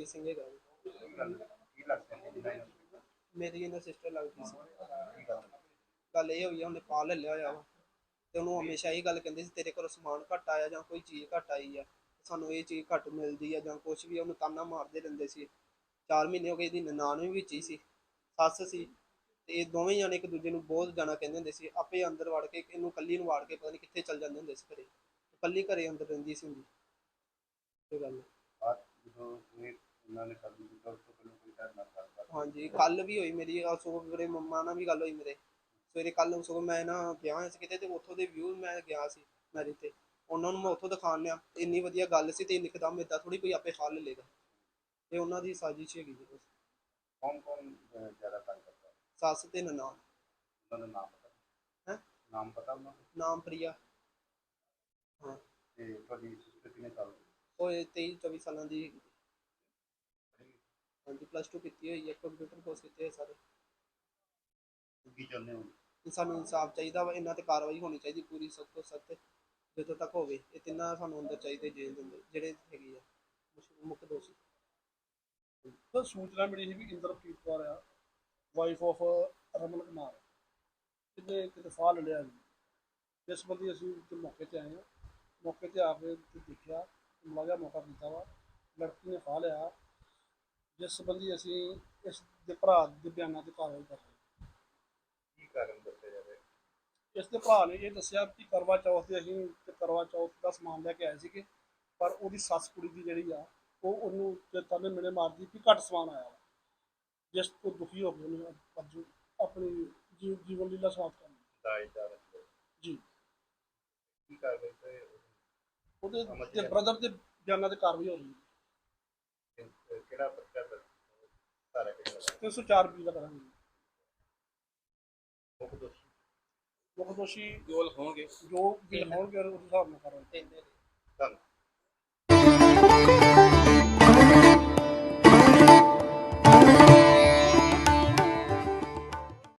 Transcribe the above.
ਅਮਰਜੀਤ ਸਿੰਘ ਹੈਗਾ ਜੀ। ਮੇਰੀ ਇਹਨਾਂ ਸਿਸਟਰ ਲੱਗਦੀ ਸੀ। ਕੀ ਇਹ ਹੋਈ ਉਹਨੇ ਪਾ ਲਿਆ ਹੋਇਆ ਤੇ ਉਹਨੂੰ ਹਮੇਸ਼ਾ ਇਹ ਗੱਲ ਕਹਿੰਦੇ ਸੀ, ਤੇਰੇ ਕੋਲ ਸਮਾਨ ਘੱਟ ਆਇਆ ਜਾਂ ਕੋਈ ਚੀਜ਼ ਘੱਟ ਆਈ ਆ। ਸਾਨੂੰ ਇਹ ਚੀਜ਼ ਘੱਟ ਮਿਲਦੀ ਆ ਜਾਂ ਕੁਝ ਵੀ ਉਹਨੂੰ ਤਾਨਾ ਮਾਰਦੇ ਰਹਿੰਦੇ ਸੀ। 4 ਮਹੀਨੇ ਹੋ ਗਏ ਇਹਦੀ ਨਨਾਣ ਵੀ ਵਿੱਚ ਹੀ ਸੀ, ਸੱਸ ਸੀ। ਤੇ ਇਹ ਦੋਵੇਂ ਜਾਣੇ ਇੱਕ ਦੂਜੇ ਨੂੰ ਬਹੁਤ ਜਾਣਾ ਕਹਿੰਦੇ ਹੁੰਦੇ ਸੀ। ਆਪੇ ਅੰਦਰ ਵੜ ਕੇ ਇਹਨੂੰ ਕੱਲੀ ਨੂੰ ਵਾੜ ਕੇ ਪਤਾ ਨਹੀਂ ਕਿੱਥੇ ਚੱਲ ਜਾਂਦੇ ਹੁੰਦੇ ਸੀ ਘਰੇ। ਕੱਲੀ ਘਰੇ ਅੰਦਰ ਰਹਿੰਦੀ ਸੀ ਹੁੰਦੀ ਇਹ ਗੱਲ ਬਾਅਦ ਜਦੋਂ ਇਹ ਉਹਨਾਂ ਨੇ ਉਸ ਤੋਂ ਪਹਿਲਾਂ ਕੋਈ ਹਾਂਜੀ ਕੱਲ ਵੀ ਹੋਈ ਮੇਰੀ ਆ ਸਗੋਂ ਮੇਰੇ ਮੰਮਾ ਨਾਲ ਵੀ ਗੱਲ ਹੋਈ ਮੇਰੇ। ਸਵੇਰੇ ਕੱਲ ਨੂੰ ਸਗੋਂ ਮੈਂ ਨਾ ਗਿਆ ਸੀ ਕਿਤੇ ਤੇ ਉੱਥੋਂ ਦੇ ਵਿਊ ਮੈਂ ਗਿਆ ਸੀ ਮੈਰਿਜ ਤੇ। ਉਹਨਾਂ ਨੂੰ ਮੈਂ ਉੱਥੋਂ ਦਿਖਾਣ ਲਿਆ ਇੰਨੀ ਵਧੀਆ ਗੱਲ ਸੀ ਤੇ ਇੱਕਦਮ ਏਦਾਂ ਥੋੜੀ ਕੋਈ ਆਪੇ ਹੱਲ ਲੇਗਾ ਇਹ ਉਹਨਾਂ ਦੀ ਸਾਜ਼ਿਸ਼ ਹੈਗੀ ਜੀ। ਬਸ ਕੌਣ ਕੌਣ ਜ਼ਿਆਦਾ ਤੰਗ ਕਰਦਾ? ਸੱਸ ਤੇ ਨਨਾਣ। ਉਹਨਾਂ ਦਾ ਨਾਮ ਪਤਾ? ਹੈਂ? ਨਾਮ ਪਤਾ ਉਹਨਾਂ ਦਾ? ਨਾਮ ਪ੍ਰਿਆ। ਹਾਂ। ਤੇ ਤੁਹਾਡੀ ਸਿਸਟਰ ਕਿੰਨੇ ਸਾਲ ਦੀ? ਉਹ 23 24 ਸਾਲਾਂ ਦੀ ਹੈਗੀ। ਹਾਂਜੀ ਪਲੱਸ 2 ਕੀਤੀ ਹੋਈ ਹੈ ਕੰਪਿਊਟਰ ਕੋਰਸ ਕੀਤੇ ਹੋਏ ਸਾਰੇ। ਕੀ ਚਾਹੁੰਦੇ ਹੋ? ਤੇ ਸਾਨੂੰ ਇਨਸਾਫ ਚਾਹੀਦਾ ਵਾ ਇਹਨਾਂ ਤੇ ਕਾਰਵਾਈ ਹੋਣੀ ਚਾਹੀਦੀ ਪੂਰੀ ਸਖਤ ਤੋਂ ਸਖਤ ਜਦੋਂ ਤੱਕ ਹੋਵੇ ਇਹ ਤਿੰਨਾਂ ਸਾਨੂੰ ਅੰਦਰ ਚਾਹੀਦੇ ਜੇਲ੍ਹ ਦੇ ਅੰਦਰ ਜਿਹੜੇ ਹੈਗੇ ਆ ਮੁੱਖ- ਮੁੱਖ ਦੋਸ਼ੀ। ਤਾਂ ਸੂਚਨਾ ਮਿਲੀ ਸੀ ਵੀ ਇੰਦਰਪ੍ਰੀਤ ਕੌਰ ਆ ਵਾਈਫ ਆਫ ਰਮਨ ਕੁਮਾਰ। ਕਿਤੇ ਕਿਤੇ ਫਾਹ ਲੈ ਲਿਆ ਜੀ। ਇਸ ਸੰਬੰਧੀ ਅਸੀਂ ਉੱਥੇ ਮੌਕੇ ਤੇ ਆਏ ਹਾਂ। ਮੌਕੇ ਤੇ ਆ ਕੇ ਉੱਥੇ ਦੇਖਿਆ ਮੁਲਾਜ਼ਾ ਮੌਕਾ ਕੀਤਾ ਵਾ। ਲੜਕੀ ਨੇ ਫਾਹ ਲਿਆ। ਜਿਸ ਸੰਬੰਧੀ ਅਸੀਂ ਇਸ ਦੇ ਭਰਾ ਦੇ ਬਿਆਨਾਂ ਤੇ ਕਾਰਵਾਈ ਕਰ ਰਹੇ ਹਾਂ। ਕੀ ਕਾਰਨ ਦੱਸਿਆ ਜਾਵੇ? ਇਸ ਦੇ ਭਰਾ ਨੇ ਇਹ ਦੱਸਿਆ ਕਿ ਕਰਵਾ ਚੌਥ ਤੇ ਅਸੀਂ ਤੇ ਕਰਵਾ ਚੌਥ ਦਾ ਸਮਾਨ ਲੈ ਕੇ ਆਏ ਸੀਗੇ ਪਰ ਉਹਦੀ ਸੱਸ ਕੁੜੀ ਦੀ ਜਿਹੜੀ ਆ ਉਹ ਉਹਨੂੰ ਤੇ ਤਾਨੇ ਮਿਹਣੇ ਮਾਰਦੀ ਕਿ ਘੱਟ ਸਮਾਨ ਆਇਆ ਵਾ। ਜਿਸ ਤੋਂ ਦੁਖੀ ਹੋ ਕੇ ਉਹਨੇ ਅੱਜ ਆਪਣੀ ਜੀ- ਜੀਵਨ ਲੀਲਾ ਸਮਾਪਤ ਕਰ ਲਈ ਦਾ ਜੀ। ਕੀ ਕਾਰਨ ਤੇ ਉਹਦੇ ਸਮਝ ਤੇ ਗਿਆ। ਬ੍ਰਦਰ ਦੇ ਬਿਆਨਾਂ ਤੇ ਕਾਰਵਾਈ ਹੋ ਰਹੀ ਹੈ। ਕਿਹੜਾ ਪੱਕਾ ਦੱਸ ਸਾਰਾ ਕਿਹੜਾ 304 ਬੀ ਦਾ ਕਰਾਂਗੇ। ਮੁੱਖ ਦੋਸ਼ੀ ਮੁੱਖ ਦੋਸ਼ੀ ਜੋ ਹੋਣਗੇ। ਜੋ ਬਿਲ ਹੋਣਗੇ ਉਸ ਹਿਸਾਬ ਨਾਲ ਕਰਾਂਗੇ। ਧੰਨਵਾਦ।